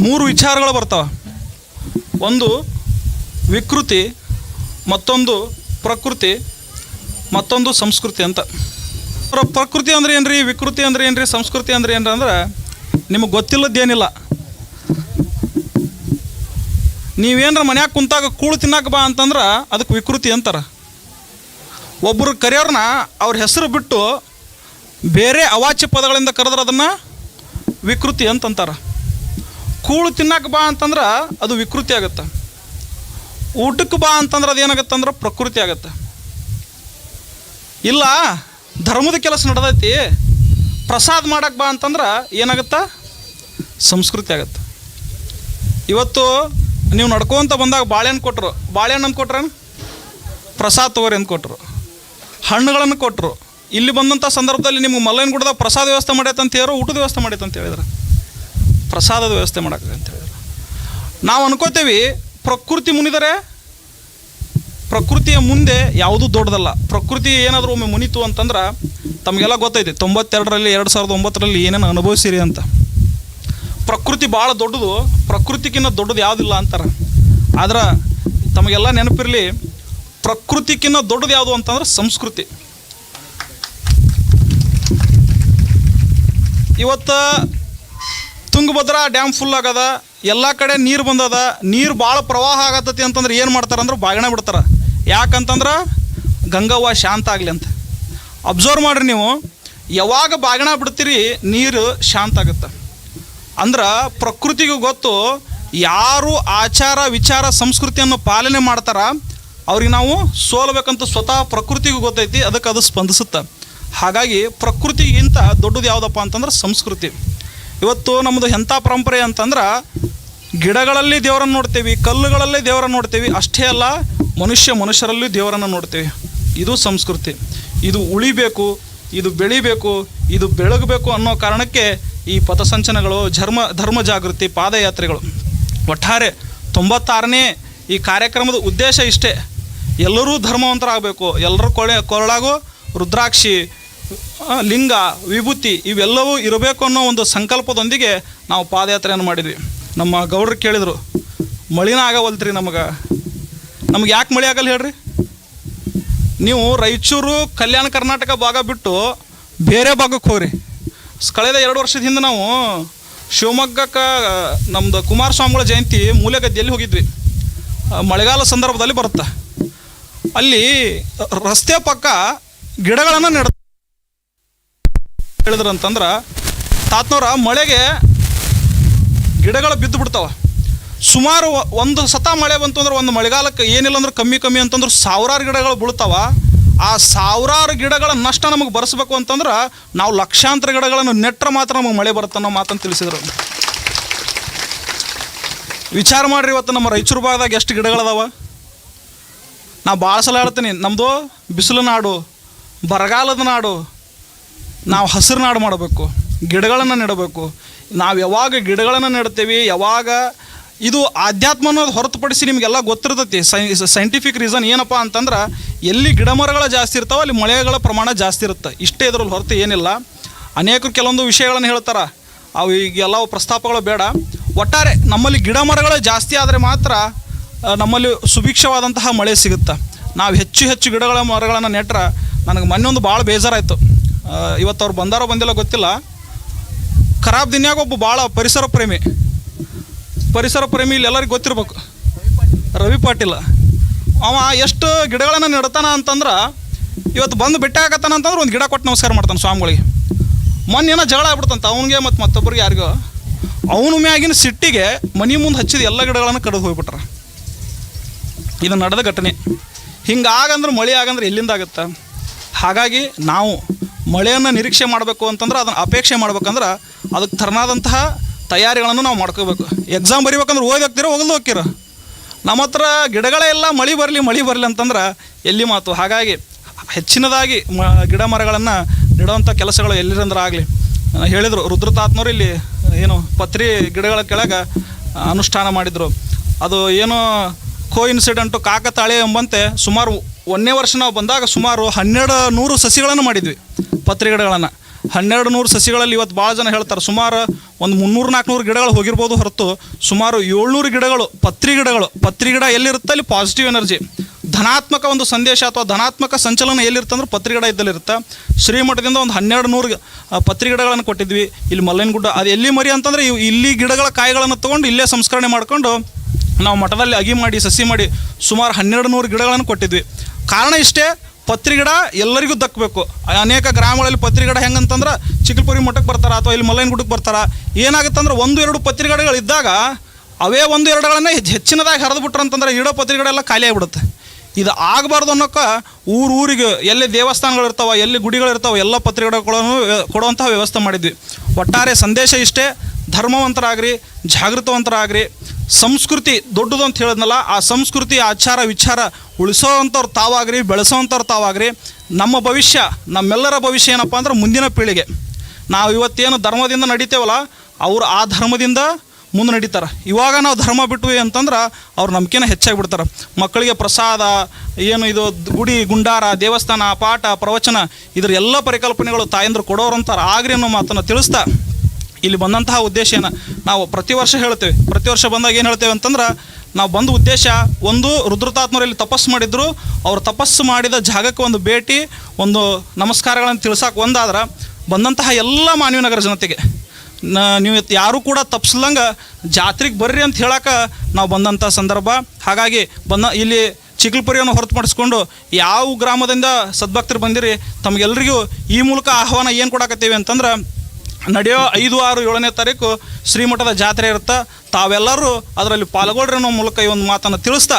ಮೂರು ವಿಚಾರಗಳು ಬರ್ತಾವೆ. ಒಂದು ವಿಕೃತಿ, ಮತ್ತೊಂದು ಪ್ರಕೃತಿ, ಮತ್ತೊಂದು ಸಂಸ್ಕೃತಿ ಅಂತ. ಪ್ರಕೃತಿ ಅಂದ್ರೆ ಏನ್ರಿ, ವಿಕೃತಿ ಅಂದ್ರೆ ಏನ್ರಿ, ಸಂಸ್ಕೃತಿ ಅಂದ್ರೆ ಏನ್ರಿ ಅಂದ್ರೆ ನಿಮಗೆ ಗೊತ್ತಿಲ್ಲದೇನಿಲ್ಲ ನೀವೇನ್ರ ಮನ್ಯಾಗ ಕುಂತಾಗ ಕೂಳು ತಿನ್ನಕ್ಕೆ ಬಾ ಅಂತಂದ್ರೆ ಅದಕ್ಕೆ ವಿಕೃತಿ ಅಂತಾರೆ. ಒಬ್ಬರು ಕರೆಯೋರನ್ನ ಅವ್ರ ಹೆಸರು ಬಿಟ್ಟು ಬೇರೆ ಅವಾಚ್ಯ ಪದಗಳಿಂದ ಕರೆದ್ರೆ ಅದನ್ನು ವಿಕೃತಿ ಅಂತಂತಾರೆ. ಕೂಳು ತಿನ್ನಕ್ಕೆ ಬಾ ಅಂತಂದ್ರೆ ಅದು ವಿಕೃತಿ ಆಗುತ್ತೆ. ಊಟಕ್ಕೆ ಬಾ ಅಂತಂದ್ರೆ ಅದು ಏನಾಗುತ್ತೆ ಅಂದ್ರೆ ಪ್ರಕೃತಿ ಆಗುತ್ತೆ. ಇಲ್ಲ, ಧರ್ಮದ ಕೆಲಸ ನಡೆದೈತಿ, ಪ್ರಸಾದ ಮಾಡಕ್ಕೆ ಬಾ ಅಂತಂದ್ರೆ ಏನಾಗುತ್ತಾ? ಸಂಸ್ಕೃತಿ ಆಗುತ್ತೆ. ಇವತ್ತು ನೀವು ನಡ್ಕೊಂತ ಬಂದಾಗ ಬಾಳೆಹಣ್ಣು ಕೊಟ್ಟರು ಬಾಳೆಹಣ್ಣು ಅಂತ ಕೊಟ್ರೇನು ಪ್ರಸಾದ ತಗೋರಿ ಅಂತ ಕೊಟ್ಟರು ಹಣ್ಣುಗಳನ್ನು ಕೊಟ್ಟರು ಇಲ್ಲಿ ಬಂದಂಥ ಸಂದರ್ಭದಲ್ಲಿ ನಿಮ್ಗೆ ಮಲ್ಲಯ್ಯನ ಗುಡ್ದಾಗ ಪ್ರಸಾದ ವ್ಯವಸ್ಥೆ ಮಾಡೈತೆ ಅಂತ ಹೇಳೋರು ಊಟದ ವ್ಯವಸ್ಥೆ ಮಾಡೈತೆ ಅಂತ ಹೇಳಿದ್ರು. ಪ್ರಸಾದದ ವ್ಯವಸ್ಥೆ ಮಾಡಕ್ಕೆ ಅಂತ ಹೇಳಿದ್ರು. ನಾವು ಅನ್ಕೋತೇವಿ, ಪ್ರಕೃತಿ ಮುನಿದರೆ, ಪ್ರಕೃತಿಯ ಮುಂದೆ ಯಾವುದೂ ದೊಡ್ಡದಲ್ಲ. ಪ್ರಕೃತಿ ಏನಾದರೂ ಒಮ್ಮೆ ಮುನಿತು ಅಂತಂದ್ರೆ ತಮಗೆಲ್ಲ ಗೊತ್ತೈತೆ, ತೊಂಬತ್ತೆರಡರಲ್ಲಿ, ಎರಡು ಸಾವಿರದ ಒಂಬತ್ತರಲ್ಲಿ ಏನೇನು ಅನುಭವಿಸಿರಿ ಅಂತ. ಪ್ರಕೃತಿ ಭಾಳ ದೊಡ್ಡದು ಪ್ರಕೃತಿಗಿನ್ನ ದೊಡ್ಡದು ಯಾವುದಿಲ್ಲ ಅಂತಾರೆ. ಆದ್ರೆ ತಮಗೆಲ್ಲ ನೆನಪಿರಲಿ ಪ್ರಕೃತಿಗಿನ್ನ ದೊಡ್ಡದು ಯಾವುದು ಅಂತಂದ್ರೆ ಸಂಸ್ಕೃತಿ. ಇವತ್ತು ತುಂಗಭದ್ರಾ ಡ್ಯಾಮ್ ಫುಲ್ ಆಗದ, ಎಲ್ಲ ಕಡೆ ನೀರು ಬಂದದ, ನೀರು ಭಾಳ ಪ್ರವಾಹ ಆಗತ್ತತಿ ಅಂತಂದ್ರೆ ಏನು ಮಾಡ್ತಾರೆ ಅಂದ್ರೆ ಬಾಗಣ ಬಿಡ್ತಾರೆ. ಯಾಕಂತಂದ್ರೆ ಗಂಗವ್ವ ಶಾಂತ ಆಗಲಿ ಅಂತ. ಅಬ್ಸರ್ವ್ ಮಾಡ್ರಿ ನೀವು, ಯಾವಾಗ ಬಾಗಣ ಬಿಡ್ತೀರಿ, ನೀರು ಶಾಂತ ಆಗುತ್ತೆ. ಅಂದ್ರೆ ಪ್ರಕೃತಿಗೂ ಗೊತ್ತು, ಯಾರು ಆಚಾರ, ವಿಚಾರ, ಸಂಸ್ಕೃತಿಯನ್ನು ಪಾಲನೆ ಮಾಡ್ತಾರ, ಅವ್ರಿಗೆ ನಾವು ಸೋಲಬೇಕಂತ ಸ್ವತಃ ಪ್ರಕೃತಿಗೂ ಗೊತ್ತೈತಿ, ಅದಕ್ಕೆ ಅದು ಸ್ಪಂದಿಸುತ್ತೆ. ಹಾಗಾಗಿ ಪ್ರಕೃತಿಗಿಂತ ದೊಡ್ಡದು ಯಾವುದಪ್ಪ ಅಂತಂದ್ರೆ ಸಂಸ್ಕೃತಿ. ಇವತ್ತು ನಮ್ಮದು ಎಂಥ ಪರಂಪರೆ ಅಂತಂದ್ರೆ ಗಿಡಗಳಲ್ಲಿ ದೇವರನ್ನು ನೋಡ್ತೀವಿ, ಕಲ್ಲುಗಳಲ್ಲಿ ದೇವರನ್ನು ನೋಡ್ತೀವಿ, ಅಷ್ಟೇ ಅಲ್ಲ ಮನುಷ್ಯ ಮನುಷ್ಯರಲ್ಲಿ ದೇವರನ್ನು ನೋಡ್ತೀವಿ. ಇದು ಸಂಸ್ಕೃತಿ. ಇದು ಉಳಿಬೇಕು, ಇದು ಬೆಳಿಬೇಕು, ಇದು ಬೆಳಗಬೇಕು ಅನ್ನೋ ಕಾರಣಕ್ಕೆ ಈ ಪಥಸಂಚನಗಳು, ಧರ್ಮ ಧರ್ಮ ಜಾಗೃತಿ, ಪಾದಯಾತ್ರೆಗಳು. ಒಟ್ಟಾರೆ ತೊಂಬತ್ತಾರನೇ ಈ ಕಾರ್ಯಕ್ರಮದ ಉದ್ದೇಶ ಇಷ್ಟೇ. ಎಲ್ಲರೂ ಧರ್ಮವಂತರಾಗಬೇಕು. ಎಲ್ಲರೂ ಕೊಳೆ, ಕೊರಳಾಗೋ ರುದ್ರಾಕ್ಷಿ ಲಿಂಗ, ವಿಭೂತಿ ಇವೆಲ್ಲವೂ ಇರಬೇಕು ಅನ್ನೋ ಒಂದು ಸಂಕಲ್ಪದೊಂದಿಗೆ ನಾವು ಪಾದಯಾತ್ರೆಯನ್ನು ಮಾಡಿದ್ವಿ. ನಮ್ಮ ಗೌಡ್ರು ಕೇಳಿದರು, ಮಳಿನ ಆಗವಲ್ತ್ರಿ ನಮಗೆ. ನಮ್ಗೆ ಯಾಕೆ ಮಳೆ ಆಗಲ್ಲ ಹೇಳ್ರಿ? ನೀವು ರಾಯಚೂರು, ಕಲ್ಯಾಣ ಕರ್ನಾಟಕ ಭಾಗ ಬಿಟ್ಟು ಬೇರೆ ಭಾಗಕ್ಕೆ ಹೋಗ್ರಿ. ಕಳೆದ ಎರಡು ವರ್ಷದ ಹಿಂದೆ ನಾವು ಶಿವಮೊಗ್ಗಕ್ಕೆ ನಮ್ಮದು ಕುಮಾರಸ್ವಾಮಿಗಳ ಜಯಂತಿ ಮೂಲೆಗದ್ದೆಯಲ್ಲಿ ಹೋಗಿದ್ವಿ. ಮಳೆಗಾಲ ಸಂದರ್ಭದಲ್ಲಿ ಬರುತ್ತೆ. ಅಲ್ಲಿ ರಸ್ತೆ ಪಕ್ಕ ಗಿಡಗಳನ್ನು ನೆಡ ಹೇಳಿದ್ರು ಅಂತಂದ್ರೆ ತಾತ್ನವ್ರ ಮಳೆಗೆ ಗಿಡಗಳು ಬಿದ್ದು ಬಿಡ್ತಾವ. ಸುಮಾರು ಒಂದು ಸತ ಮಳೆ ಬಂತು ಅಂದ್ರೆ ಒಂದು ಮಳೆಗಾಲಕ್ಕೆ ಏನಿಲ್ಲ ಅಂದ್ರೆ ಕಮ್ಮಿ ಕಮ್ಮಿ ಅಂತಂದ್ರೆ ಸಾವಿರಾರು ಗಿಡಗಳು ಬೀಳ್ತಾವ. ಆ ಸಾವಿರಾರು ಗಿಡಗಳ ನಷ್ಟ ನಮಗೆ ಬರೆಸ್ಬೇಕು ಅಂತಂದ್ರೆ ನಾವು ಲಕ್ಷಾಂತರ ಗಿಡಗಳನ್ನು ನೆಟ್ಟರೆ ಮಾತ್ರ ನಮಗೆ ಮಳೆ ಬರುತ್ತೆ ಅನ್ನೋ ಮಾತನ್ನು ತಿಳಿಸಿದರು. ವಿಚಾರ ಮಾಡಿರಿ ಇವತ್ತು ನಮ್ಮ ರಾಯಚೂರು ಭಾಗದಾಗ ಎಷ್ಟು ಗಿಡಗಳದಾವ? ನಾ ಭಾಳ ಸಲ ಹೇಳ್ತೀನಿ ನಮ್ಮದು ಬಿಸಿಲು ನಾಡು, ಬರಗಾಲದ ನಾಡು ನಾವು ಹಸಿರುನಾಡು ಮಾಡಬೇಕು, ಗಿಡಗಳನ್ನು ನೆಡಬೇಕು. ನಾವು ಯಾವಾಗ ಗಿಡಗಳನ್ನು ನೆಡ್ತೇವೆ, ಯಾವಾಗ ಇದು ಆಧ್ಯಾತ್ಮ ಅನ್ನೋದು ಹೊರತುಪಡಿಸಿ ನಿಮಗೆಲ್ಲ ಗೊತ್ತಿರ್ತೈತಿ. ಸೈ ಸೈಂಟಿಫಿಕ್ ರೀಸನ್ ಏನಪ್ಪ ಅಂತಂದ್ರೆ, ಎಲ್ಲಿ ಗಿಡ ಮರಗಳ ಜಾಸ್ತಿ ಇರ್ತಾವೆ, ಅಲ್ಲಿ ಮಳೆಗಳ ಪ್ರಮಾಣ ಜಾಸ್ತಿ ಇರುತ್ತೆ. ಇಷ್ಟೇ ಇದ್ರಲ್ಲಿ ಹೊರತು ಏನಿಲ್ಲ. ಅನೇಕರು ಕೆಲವೊಂದು ವಿಷಯಗಳನ್ನು ಹೇಳ್ತಾರೆ. ಅವು ಈಗ ಎಲ್ಲ ಪ್ರಸ್ತಾಪಗಳು ಬೇಡ. ಒಟ್ಟಾರೆ ನಮ್ಮಲ್ಲಿ ಗಿಡ ಮರಗಳು ಜಾಸ್ತಿ ಆದರೆ ಮಾತ್ರ ನಮ್ಮಲ್ಲಿ ಸುಭಿಕ್ಷವಾದಂತಹ ಮಳೆ ಸಿಗುತ್ತೆ. ನಾವು ಹೆಚ್ಚು ಹೆಚ್ಚು ಗಿಡಗಳ ಮರಗಳನ್ನು ನೆಟ್ರೆ, ನನಗೆ ಮೊನ್ನೆ ಒಂದು ಭಾಳ ಬೇಜಾರಾಯಿತು. ಇವತ್ತು ಅವ್ರು ಬಂದಾರೋ ಬಂದಿಲ್ಲ ಗೊತ್ತಿಲ್ಲ. ಖರಾಬ್ ದಿನ್ಯಾಗ ಒಬ್ಬ ಭಾಳ ಪರಿಸರ ಪ್ರೇಮಿ. ಪರಿಸರ ಪ್ರೇಮಿ ಇಲ್ಲಿ ಎಲ್ಲರಿಗೂ ಗೊತ್ತಿರ್ಬೇಕು. ರವಿ ಪಾಟೀಲ್. ಅವ ಎಷ್ಟು ಗಿಡಗಳನ್ನು ನೆಡ್ತಾನ ಅಂತಂದ್ರೆ ಇವತ್ತು ಬಂದು ಬೆಟ್ಟ ಆಗತ್ತಾನ ಅಂತಂದ್ರೆ ಒಂದು ಗಿಡ ಕೊಟ್ಟು ನಮಸ್ಕಾರ ಮಾಡ್ತಾನೆ ಸ್ವಾಮಿಗಳಿಗೆ. ಮೊನ್ನೆ ಏನೋ ಜಗಳ ಆಗ್ಬಿಡ್ತಂತ ಅವನಿಗೆ ಮತ್ತು ಮತ್ತೊಬ್ಬರಿಗೆ ಯಾರಿಗೋ. ಅವನ ಮ್ಯಾಗಿನ ಸಿಟ್ಟಿಗೆ ಮನೆ ಮುಂದೆ ಹಚ್ಚಿದ ಎಲ್ಲ ಗಿಡಗಳನ್ನು ಕಡಿದು ಹೋಗ್ಬಿಟ್ರ. ಇದು ನಡೆದ ಘಟನೆ. ಹಿಂಗಾಗಂದ್ರೆ ಮಳೆ ಆಗಂದ್ರೆ ಎಲ್ಲಿಂದ ಆಗುತ್ತೆ? ಹಾಗಾಗಿ ನಾವು ಮಳೆಯನ್ನು ನಿರೀಕ್ಷೆ ಮಾಡಬೇಕು ಅಂತಂದ್ರೆ ಅದನ್ನು ಅಪೇಕ್ಷೆ ಮಾಡ್ಬೇಕಂದ್ರೆ ಅದಕ್ಕೆ ತರನಾದಂತಹ ತಯಾರಿಗಳನ್ನು ನಾವು ಮಾಡ್ಕೋಬೇಕು. ಎಕ್ಸಾಮ್ ಬರಿಬೇಕಂದ್ರೆ ಓದಿ ಹೋಗ್ತೀರ ಹೋಗಲ್ದು ಹೋಗ್ತೀರ ನಮ್ಮ ಹತ್ರ ಗಿಡಗಳೇ ಎಲ್ಲ ಮಳೆ ಬರಲಿ ಮಳೆ ಬರಲಿ ಅಂತಂದ್ರೆ ಎಲ್ಲಿ ಮಾತು? ಹಾಗಾಗಿ ಹೆಚ್ಚಿನದಾಗಿ ಮ, ಗಿಡ ಮರಗಳನ್ನು ನೆಡುವಂಥ ಕೆಲಸಗಳು ಎಲ್ಲಿರಂದ್ರೆ ಆಗಲಿ. ಹೇಳಿದರು, ರುದ್ರತಾತ್ಮರು ಇಲ್ಲಿ ಏನು ಪತ್ರಿ ಗಿಡಗಳ ಕೆಳಗೆ ಅನುಷ್ಠಾನ ಮಾಡಿದರು. ಅದು ಏನು ಕೋ ಇನ್ಸಿಡೆಂಟು ಕಾಕತಾಳೆ ಎಂಬಂತೆ ಸುಮಾರು ಒಂದನೇ ವರ್ಷ ನಾವು ಬಂದಾಗ ಸುಮಾರು ಹನ್ನೆರಡು ನೂರು ಸಸಿಗಳನ್ನು ಮಾಡಿದ್ವಿ. ಪತ್ರಿ ಗಿಡಗಳನ್ನು ಹನ್ನೆರಡು ನೂರು ಸಸಿಗಳಲ್ಲಿ ಇವತ್ತು ಭಾಳ ಜನ ಹೇಳ್ತಾರೆ ಸುಮಾರು ಒಂದು ಮುನ್ನೂರು ನಾಲ್ಕುನೂರು ಗಿಡಗಳು ಹೋಗಿರ್ಬೋದು ಹೊರತು ಸುಮಾರು ಏಳ್ನೂರು ಗಿಡಗಳು ಪತ್ರಿ ಗಿಡಗಳು. ಪತ್ರಿ ಗಿಡ ಎಲ್ಲಿರುತ್ತೆ ಅಲ್ಲಿ ಪಾಸಿಟಿವ್ ಎನರ್ಜಿ ಧನಾತ್ಮಕ ಒಂದು ಸಂದೇಶ ಅಥವಾ ಧನಾತ್ಮಕ ಸಂಚಲನ ಎಲ್ಲಿರ್ತಂದ್ರೆ ಪತ್ರಿ ಗಿಡ ಇದ್ದಲ್ಲಿರುತ್ತೆ. ಶ್ರೀಮಠದಿಂದ ಒಂದು ಹನ್ನೆರಡು ನೂರು ಆ, ಪತ್ರಿ ಗಿಡಗಳನ್ನು ಕೊಟ್ಟಿದ್ವಿ. ಇಲ್ಲಿ ಮಲ್ಲನಗುಡ್ಡ ಅದು ಎಲ್ಲಿ ಮರಿ ಅಂತಂದ್ರೆ ಇವು ಇಲ್ಲಿ ಗಿಡಗಳ ಕಾಯಿಗಳನ್ನು ತೊಗೊಂಡು ಇಲ್ಲೇ ಸಂಸ್ಕರಣೆ ಮಾಡ್ಕೊಂಡು ನಾವು ಮಠದಲ್ಲಿ ಅಗಿ ಮಾಡಿ ಸಸಿ ಮಾಡಿ ಸುಮಾರು ಹನ್ನೆರಡು ನೂರು ಗಿಡಗಳನ್ನು ಕೊಟ್ಟಿದ್ವಿ. ಕಾರಣ ಇಷ್ಟೇ ಪತ್ರಿ ಗಿಡ ಎಲ್ಲರಿಗೂ ದಕ್ಕಬೇಕು. ಅನೇಕ ಗ್ರಾಮಗಳಲ್ಲಿ ಪತ್ರಿ ಗಿಡ ಹೆಂಗಂತಂದ್ರೆ ಚಿಕ್ಕಲ್ಪುರಿ ಮಠಕ್ಕೆ ಬರ್ತಾರ ಅಥವಾ ಇಲ್ಲಿ ಮಲ್ಲಯ್ಯನ ಗುಡ್ಡಕ್ಕೆ ಬರ್ತಾರ. ಏನಾಗುತ್ತಂದ್ರೆ ಒಂದು ಎರಡು ಪತ್ರಿ ಗಿಡಗಳು ಇದ್ದಾಗ ಅವೇ ಒಂದು ಎರಡುಗಳನ್ನೇ ಹೆಚ್ಚ್- ಹೆಚ್ಚಿನದಾಗಿ ಹರಿದು ಬಿಟ್ರು ಅಂತಂದ್ರೆ ಇಡೋ ಪತ್ರಿ ಗಿಡ ಎಲ್ಲ ಖಾಲಿ ಆಗಿಬಿಡುತ್ತೆ. ಇದು ಆಗಬಾರ್ದು ಅನ್ನೋಕೆ ಊರು ಊರಿಗೆ ಎಲ್ಲಿ ದೇವಸ್ಥಾನಗಳು ಇರ್ತಾವೆ, ಎಲ್ಲಿ ಗುಡಿಗಳು ಇರ್ತಾವೆ, ಎಲ್ಲ ಪತ್ರಿ ಗಿಡಗಳನ್ನು ವ್ಯ- ಕೊಡುವಂತಹ ವ್ಯವಸ್ಥೆ ಮಾಡಿದ್ವಿ. ಒಟ್ಟಾರೆ ಸಂದೇಶ ಇಷ್ಟೇ, ಧರ್ಮವಂತರಾಗ್ರಿ, ಜಾಗೃತವಂತರಾಗ್ರಿ, ಸಂಸ್ಕೃತಿ ದೊಡ್ಡದು ಅಂತ ಹೇಳಿದ್ನಲ್ಲ, ಆ ಸಂಸ್ಕೃತಿ, ಆಚಾರ, ವಿಚಾರ ಉಳಿಸೋವಂಥವ್ರು ತಾವಾಗ್ರಿ, ಬೆಳೆಸೋವಂಥವ್ರು ತಾವಾಗ್ರಿ, ನಮ್ಮ ಭವಿಷ್ಯ, ನಮ್ಮೆಲ್ಲರ ಭವಿಷ್ಯ ಏನಪ್ಪ ಅಂದ್ರೆ ಮುಂದಿನ ಪೀಳಿಗೆ. ನಾವು ಇವತ್ತೇನು ಧರ್ಮದಿಂದ ನಡಿತೇವಲ್ಲ, ಅವರು ಆ ಧರ್ಮದಿಂದ ಮುಂದೆ ನಡೀತಾರೆ. ಇವಾಗ ನಾವು ಧರ್ಮ ಬಿಟ್ವಿ ಅಂತಂದ್ರೆ ಅವ್ರ ನಂಬಿಕೆನ ಹೆಚ್ಚಾಗಿ ಬಿಡ್ತಾರೆ ಮಕ್ಕಳಿಗೆ ಪ್ರಸಾದ, ಏನು ಇದು ಗುಡಿ, ಗುಂಡಾರ, ದೇವಸ್ಥಾನ, ಪಾಠ, ಪ್ರವಚನ, ಇದ್ರ ಎಲ್ಲ ಪರಿಕಲ್ಪನೆಗಳು ತಾಯಂದ್ರು ಕೊಡೋರು ಅಂತಾರೆ. ಆಗ್ರಿ ಅನ್ನೋ ಮಾತನ್ನು ತಿಳಿಸ್ತಾ ಇಲ್ಲಿ ಬಂದಂತಹ ಉದ್ದೇಶ ಏನು? ನಾವು ಪ್ರತಿ ವರ್ಷ ಹೇಳ್ತೇವೆ. ಪ್ರತಿ ವರ್ಷ ಬಂದಾಗ ಏನು ಹೇಳ್ತೇವೆ ಅಂತಂದ್ರೆ ನಾವು ಬಂದ ಉದ್ದೇಶ ಒಂದು ರುದ್ರತಾತ್ಮರಲ್ಲಿ ತಪಸ್ಸು ಮಾಡಿದ್ರು. ಅವ್ರು ತಪಸ್ಸು ಮಾಡಿದ ಜಾಗಕ್ಕೆ ಒಂದು ಭೇಟಿ, ಒಂದು ನಮಸ್ಕಾರಗಳನ್ನು ತಿಳ್ಸಕ್ಕೆ ಒಂದಾದ್ರೆ ಬಂದಂತಹ ಎಲ್ಲ ಮಾನವನಗರ ಜನತೆಗೆ. ನೀವು ಯಾರೂ ಕೂಡ ತಪ್ಪಿಸ್ದಂಗೆ ಜಾತ್ರೆಗೆ ಬರ್ರಿ ಅಂತ ಹೇಳಕ್ಕೆ ನಾವು ಬಂದಂಥ ಸಂದರ್ಭ. ಹಾಗಾಗಿ ಬಂದ, ಇಲ್ಲಿ ಚಿಕ್ಕಲ್ಪುರಿಯನ್ನು ಹೊರತುಪಡಿಸ್ಕೊಂಡು ಯಾವ ಗ್ರಾಮದಿಂದ ಸದ್ಭಕ್ತರು ಬಂದಿರಿ ತಮಗೆಲ್ಲರಿಗೂ ಈ ಮೂಲಕ ಆಹ್ವಾನ ಏನು ಕೊಡಕತ್ತೀವಿ ಅಂತಂದ್ರೆ, ನಡೆಯೋ ಐದು ಆರು ಏಳನೇ ತಾರೀಕು ಶ್ರೀಮಠದ ಜಾತ್ರೆ ಇರುತ್ತೆ. ತಾವೆಲ್ಲರೂ ಅದರಲ್ಲಿ ಪಾಲ್ಗೊಳ್ರಿ ಅನ್ನೋ ಮೂಲಕ ಈ ಒಂದು ಮಾತನ್ನು ತಿಳಿಸ್ತಾ